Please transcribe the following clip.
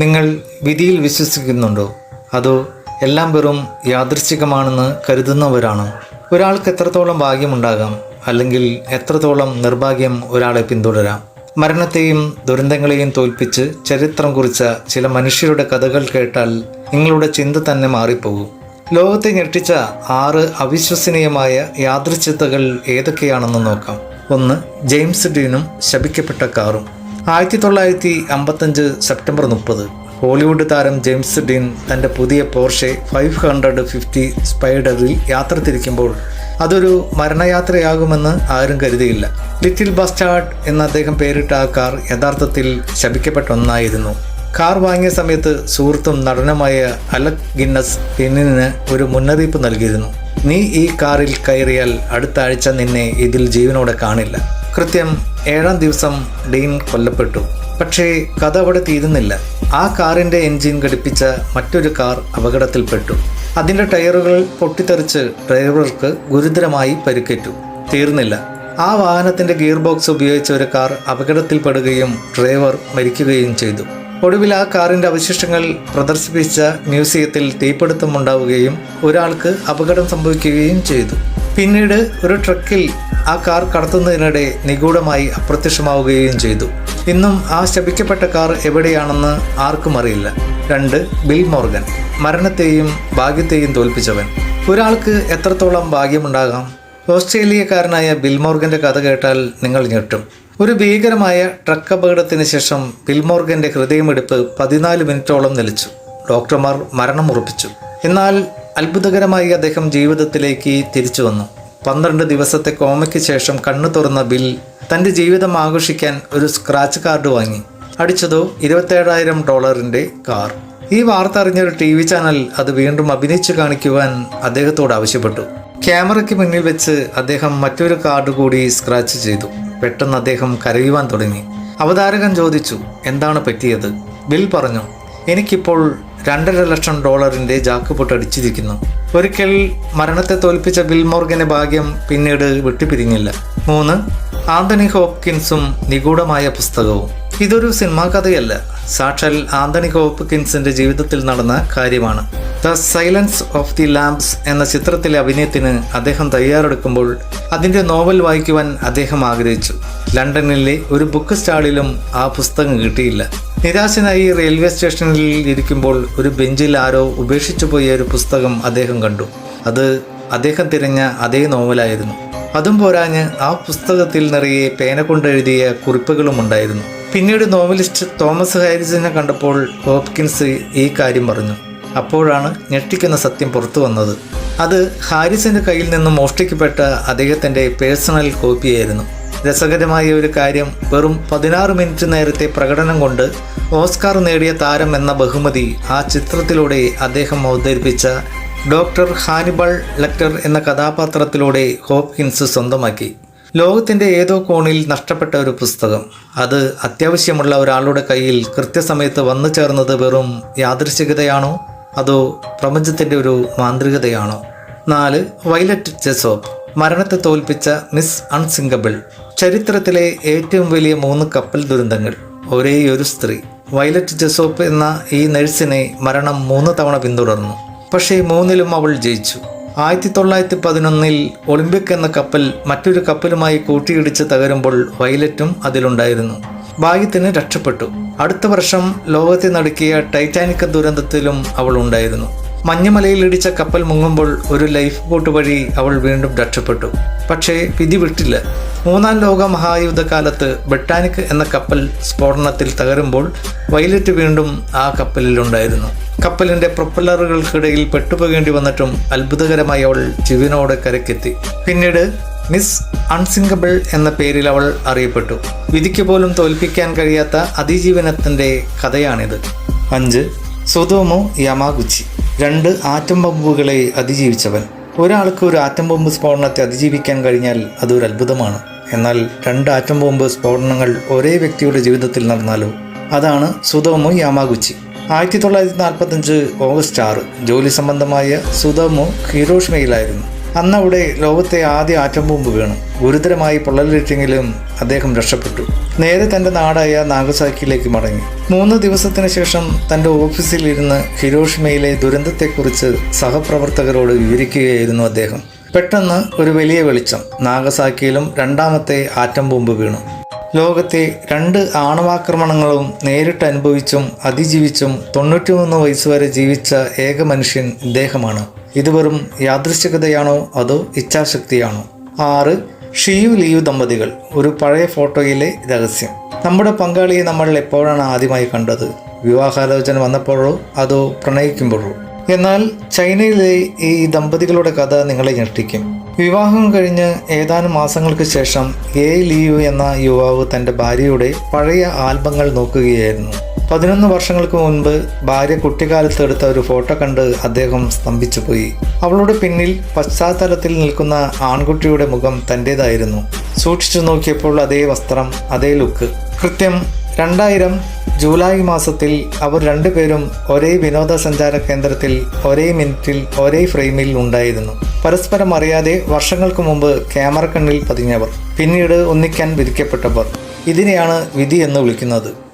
നിങ്ങൾ വിധിയിൽ വിശ്വസിക്കുന്നുണ്ടോ? അതോ എല്ലാം വെറും യാദൃശ്ചികമാണെന്ന് കരുതുന്നവരാണോ? ഒരാൾക്ക് എത്രത്തോളം ഭാഗ്യമുണ്ടാകാം അല്ലെങ്കിൽ എത്രത്തോളം നിർഭാഗ്യം ഒരാളെ പിന്തുടരാം? മരണത്തെയും ദുരന്തങ്ങളെയും തോൽപ്പിച്ച് ചരിത്രം കുറിച്ച ചില മനുഷ്യരുടെ കഥകൾ കേട്ടാൽ നിങ്ങളുടെ ചിന്ത തന്നെ മാറിപ്പോകും. ലോകത്തെ ഞെട്ടിച്ച ആറ് അവിശ്വസനീയമായ യാദൃച്ഛിത്തകൾ ഏതൊക്കെയാണെന്ന് നോക്കാം. ഒന്ന് ജെയിംസ് ഡീനും ശപിക്കപ്പെട്ട കാറും. ആയിരത്തി തൊള്ളായിരത്തി അമ്പത്തഞ്ച് സെപ്റ്റംബർ മുപ്പത് ഹോളിവുഡ് താരം ജെയിംസ് ഡീൻ തന്റെ പുതിയ പോർഷെ ഫൈവ് ഹൺഡ്രഡ് ഫിഫ്റ്റി സ്പൈഡറിൽ യാത്ര തിരിക്കുമ്പോൾ അതൊരു മരണയാത്രയാകുമെന്ന് ആരും കരുതിയില്ല. ലിറ്റിൽ ബസ്റ്റാർഡ് എന്ന് അദ്ദേഹം പേരിട്ട ആ കാർ യഥാർത്ഥത്തിൽ ശപിക്കപ്പെട്ട ഒന്നായിരുന്നു കാർ വാങ്ങിയ സമയത്ത് സുഹൃത്തും നടനുമായ അലക് ഗിന്നസ് ഡീനിന് ഒരു മുന്നറിയിപ്പ് നൽകിയിരുന്നു. നീ ഈ കാറിൽ കയറിയാൽ അടുത്ത ആഴ്ച നിന്നെ ഇതിൽ ജീവനോടെ കാണില്ല. കൃത്യം ഏഴാം ദിവസം ഡീൻ കൊല്ലപ്പെട്ടു. പക്ഷേ കഥ അവിടെ തീരുന്നില്ല. ആ കാറിന്റെ എൻജിൻ ഘടിപ്പിച്ച മറ്റൊരു കാർ അപകടത്തിൽപ്പെട്ടു. അതിന്റെ ടയറുകൾ പൊട്ടിത്തെറിച്ച് ഡ്രൈവർക്ക് ഗുരുതരമായി പരിക്കേറ്റു. തീർന്നില്ല. ആ വാഹനത്തിന്റെ ഗിയർ ബോക്സ് ഉപയോഗിച്ച ഒരു കാർ അപകടത്തിൽപ്പെടുകയും ഡ്രൈവർ മരിക്കുകയും ചെയ്തു. ഒടുവിൽ ആ കാറിന്റെ അവശിഷ്ടങ്ങൾ പ്രദർശിപ്പിച്ച മ്യൂസിയത്തിൽ തീപിടുത്തമുണ്ടാവുകയും ഒരാൾക്ക് അപകടം സംഭവിക്കുകയും ചെയ്തു. പിന്നീട് ഒരു ട്രക്കിൽ ആ കാർ കടത്തുന്നതിനിടെ നിഗൂഢമായി അപ്രത്യക്ഷമാവുകയും ചെയ്തു. ഇന്നും ആ ശപിക്കപ്പെട്ട കാർ എവിടെയാണെന്ന് ആർക്കും അറിയില്ല. രണ്ട് ബിൽ മോർഗൻ. മരണത്തെയും ഭാഗ്യത്തെയും തോൽപ്പിച്ചവൻ. ഒരാൾക്ക് എത്രത്തോളം ഭാഗ്യമുണ്ടാകാം? ഓസ്ട്രേലിയക്കാരനായ ബിൽ മോർഗന്റെ കഥ കേട്ടാൽ നിങ്ങൾ ഞെട്ടും. ഒരു ഭീകരമായ ട്രക്ക് അപകടത്തിന് ശേഷം ബിൽ മോർഗന്റെ ഹൃദയമെടുപ്പ് പതിനാല് മിനിറ്റോളം നിലച്ചു. ഡോക്ടർമാർ മരണം ഉറപ്പിച്ചു എന്നാൽ അത്ഭുതകരമായി അദ്ദേഹം ജീവിതത്തിലേക്ക് തിരിച്ചു വന്നു. പന്ത്രണ്ട് ദിവസത്തെ കോമയ്ക്ക് ശേഷം കണ്ണു തുറന്ന ബിൽ തന്റെ ജീവിതം ആഘോഷിക്കാൻ ഒരു സ്ക്രാച്ച് കാർഡ് വാങ്ങി. അടിച്ചതോ ഇരുപത്തേഴായിരം ഡോളറിന്റെ കാർ. ഈ വാർത്ത അറിഞ്ഞ ഒരു ടി വി ചാനൽ അത് വീണ്ടും അഭിനയിച്ചു കാണിക്കുവാൻ അദ്ദേഹത്തോട് ആവശ്യപ്പെട്ടു. ക്യാമറയ്ക്ക് മുന്നിൽ വെച്ച് അദ്ദേഹം മറ്റൊരു കാർഡ് കൂടി സ്ക്രാച്ച് ചെയ്തു. പെട്ടെന്ന് അദ്ദേഹം കരയുവാൻ തുടങ്ങി. അവതാരകൻ ചോദിച്ചു എന്താണ് പറ്റിയത്? ബിൽ പറഞ്ഞു എനിക്കിപ്പോൾ രണ്ടര ലക്ഷം ഡോളറിന്റെ ജാക്ക് അടിച്ചിരിക്കുന്നു. ഒരിക്കൽ മരണത്തെ തോൽപ്പിച്ച ബിൽ മോർഗന്റെ ഭാഗ്യം പിന്നീട് വിട്ടുപിരിഞ്ഞില്ല. മൂന്ന് ആന്റണി ഹോപ്കിൻസും നിഗൂഢമായ പുസ്തകവും. ഇതൊരു സിനിമാ കഥയല്ല. സാക്ഷാൽ ആന്റണി ഹോപ്കിൻസിന്റെ ജീവിതത്തിൽ നടന്ന കാര്യമാണ്. The silence of the lambs എന്ന ചിത്രത്തിലെ അഭിനയത്തിന് അദ്ദേഹം തയ്യാറെടുക്കുമ്പോൾ അതിന്റെ നോവൽ വായിക്കുവാൻ അദ്ദേഹം ആഗ്രഹിച്ചു. ലണ്ടനിലെ ഒരു ബുക്ക് സ്റ്റാളിലും ആ പുസ്തകം കിട്ടിയില്ല. നിരാശനായി റെയിൽവേ സ്റ്റേഷനിൽ ഇരിക്കുമ്പോൾ ഒരു ബെഞ്ചിൽ ആരോ ഉപേക്ഷിച്ചു പോയ ഒരു പുസ്തകം അദ്ദേഹം കണ്ടു. അത് അദ്ദേഹം തിരഞ്ഞ അതേ നോവലായിരുന്നു. അതും പോരാഞ്ഞ് ആ പുസ്തകത്തിൽ നിറയെ പേന കൊണ്ടെഴുതിയ കുറിപ്പുകളും ഉണ്ടായിരുന്നു. പിന്നീട് നോവലിസ്റ്റ് തോമസ് ഹാരിസിനെ കണ്ടപ്പോൾ ഹോപ്കിൻസ് ഈ കാര്യം പറഞ്ഞു. അപ്പോഴാണ് ഞെട്ടിക്കുന്ന സത്യം പുറത്തു വന്നത്. അത് ഹാരിസിന്റെ കയ്യിൽ നിന്നും മോഷ്ടിക്കപ്പെട്ട അദ്ദേഹത്തിന്റെ പേഴ്സണൽ കോപ്പിയായിരുന്നു. രസകരമായ ഒരു കാര്യം വെറും പതിനാറ് മിനിറ്റ് നേരത്തെ പ്രകടനം കൊണ്ട് ഓസ്കാർ നേടിയ താരം എന്ന ബഹുമതി ആ ചിത്രത്തിലൂടെ അദ്ദേഹം അവതരിപ്പിച്ച ഡോക്ടർ ഹാനിബൾ ലെക്ടർ എന്ന കഥാപാത്രത്തിലൂടെ ഹോപ്കിൻസ് സ്വന്തമാക്കി. ലോകത്തിന്റെ ഏതോ കോണിൽ നഷ്ടപ്പെട്ട ഒരു പുസ്തകം. അത് അത്യാവശ്യമുള്ള ഒരാളുടെ കയ്യിൽ കൃത്യസമയത്ത് വന്നു ചേർന്നത് വെറും യാദൃശികതയാണോ അതോ പ്രപഞ്ചത്തിന്റെ ഒരു മാന്ത്രികതയാണോ? നാല് വൈലറ്റ് ജെസോപ്പ് മരണത്തെ തോൽപ്പിച്ച മിസ് അൺസിങ്കബിൾ ചരിത്രത്തിലെ ഏറ്റവും വലിയ മൂന്ന് കപ്പൽ ദുരന്തങ്ങൾ. ഒരേ ഒരു സ്ത്രീ വൈലറ്റ് ജെസോപ്പ് എന്ന ഈ നഴ്സിനെ മരണം മൂന്ന് തവണ പിന്തുടർന്നു. പക്ഷേ മൂന്നിലും അവൾ ജയിച്ചു. ആയിരത്തി തൊള്ളായിരത്തി പതിനൊന്നിൽ ഒളിമ്പിക് എന്ന കപ്പൽ മറ്റൊരു കപ്പലുമായി കൂട്ടിയിടിച്ച് തകരുമ്പോൾ വൈലറ്റും അതിലുണ്ടായിരുന്നു. ഭാഗ്യത്തിന് രക്ഷപ്പെട്ടു. അടുത്ത വർഷം ലോകത്തെ നടുക്കിയ ടൈറ്റാനിക് ദുരന്തത്തിലും അവൾ ഉണ്ടായിരുന്നു. മഞ്ഞമലയിൽ ഇടിച്ച കപ്പൽ മുങ്ങുമ്പോൾ ഒരു ലൈഫ് ബോട്ട് വഴി അവൾ വീണ്ടും രക്ഷപ്പെട്ടു. പക്ഷേ വിധി വിട്ടില്ല. മൂന്നാം ലോക മഹായുദ്ധകാലത്ത് ബ്രിട്ടാനിക് എന്ന കപ്പൽ സ്ഫോടനത്തിൽ തകരുമ്പോൾ വൈലറ്റ് വീണ്ടും ആ കപ്പലിലുണ്ടായിരുന്നു. കപ്പലിന്റെ പ്രൊപ്പല്ലറുകൾക്കിടയിൽ പെട്ടുപോകേണ്ടി വന്നിട്ടും അത്ഭുതകരമായി അവൾ ജീവനോടെ കരക്കെത്തി പിന്നീട് മിസ് അൺസിങ്കബിൾ എന്ന പേരിൽ അവൾ അറിയപ്പെട്ടു. വിധിക്ക് പോലും തോൽപ്പിക്കാൻ കഴിയാത്ത അതിജീവനത്തിന്റെ കഥയാണിത്. അഞ്ച് സുതോമോ യമാഗുച്ചി. രണ്ട് ആറ്റം ബോംബുകളെ അതിജീവിച്ചവൻ. ഒരാൾക്ക് ഒരു ആറ്റം ബോംബ് സ്ഫോടനത്തെ അതിജീവിക്കാൻ കഴിഞ്ഞാൽ അതൊരു അത്ഭുതമാണ്. എന്നാൽ രണ്ട് ആറ്റം ബോംബ് സ്ഫോടനങ്ങൾ ഒരേ വ്യക്തിയുടെ ജീവിതത്തിൽ നടന്നാലോ? അതാണ് സുതോമോ യാമാഗുച്ചി. ആയിരത്തി തൊള്ളായിരത്തി നാൽപ്പത്തഞ്ച് ഓഗസ്റ്റ് ആറ് ജോലി സംബന്ധമായ സുതോമോ ഹിരോഷിമയിലായിരുന്നു അന്ന് അവിടെ ലോകത്തെ ആദ്യ ആറ്റം ബോംബ് വീണു. ഗുരുതരമായി പൊള്ളലേറ്റെങ്കിലും അദ്ദേഹം രക്ഷപ്പെട്ടു. നേരെ തന്റെ നാടായ നാഗസാക്കിയിലേക്ക് മടങ്ങി. മൂന്ന് ദിവസത്തിന് ശേഷം തന്റെ ഓഫീസിൽ ഇരുന്ന് ഹിരോഷിമയിലെ ദുരന്തത്തെക്കുറിച്ച് സഹപ്രവർത്തകരോട് വിവരിക്കുകയായിരുന്നു അദ്ദേഹം. പെട്ടെന്ന് ഒരു വലിയ വെളിച്ചം. നാഗസാക്കിയിലും രണ്ടാമത്തെ ആറ്റം ബോംബ് വീണു. ലോകത്തെ രണ്ട് ആണവാക്രമണങ്ങളും നേരിട്ട് അനുഭവിച്ചും അതിജീവിച്ചും തൊണ്ണൂറ്റിമൂന്ന് വയസ്സുവരെ ജീവിച്ച ഏക മനുഷ്യൻ ഇദ്ദേഹമാണ്. ഇത് വെറും യാദൃശ്ചികതയാണോ അതോ ഇച്ഛാശക്തിയാണോ? ആറ് ഷിയു ലിയു ദമ്പതികൾ. ഒരു പഴയ ഫോട്ടോയിലെ രഹസ്യം. നമ്മുടെ പങ്കാളിയെ നമ്മൾ എപ്പോഴാണ് ആദ്യമായി കണ്ടത്? വിവാഹാലോചന വന്നപ്പോഴോ അതോ പ്രണയിക്കുമ്പോഴോ? എന്നാൽ ചൈനയിലെ ഈ ദമ്പതികളുടെ കഥ നിങ്ങളെ ഞെട്ടിക്കും. വിവാഹം കഴിഞ്ഞ് ഏതാനും മാസങ്ങൾക്ക് ശേഷം എ ലിയു എന്ന യുവാവ് തന്റെ ഭാര്യയുടെ പഴയ ആൽബങ്ങൾ നോക്കുകയായിരുന്നു. പതിനൊന്ന് വർഷങ്ങൾക്ക് മുൻപ് ഭാര്യ കുട്ടിക്കാലത്ത് എടുത്ത ഒരു ഫോട്ടോ കണ്ട് അദ്ദേഹം സ്തംഭിച്ചുപോയി അവളുടെ പിന്നിൽ പശ്ചാത്തലത്തിൽ നിൽക്കുന്ന ആൺകുട്ടിയുടെ മുഖം തന്റേതായിരുന്നു. സൂക്ഷിച്ചു നോക്കിയപ്പോൾ അതേ വസ്ത്രം അതേ ലുക്ക്. കൃത്യം രണ്ടായിരം ജൂലൈ മാസത്തിൽ അവർ രണ്ടുപേരും ഒരേ വിനോദസഞ്ചാര കേന്ദ്രത്തിൽ ഒരേ മിനിറ്റിൽ ഒരേ ഫ്രെയിമിൽ ഉണ്ടായിരുന്നു. പരസ്പരം അറിയാതെ വർഷങ്ങൾക്ക് മുമ്പ് ക്യാമറ കണ്ണിൽ പതിഞ്ഞവർ പിന്നീട് ഒന്നിക്കാൻ വിധിക്കപ്പെട്ടവർ. ഇതിനെയാണ് വിധി എന്ന് വിളിക്കുന്നത്.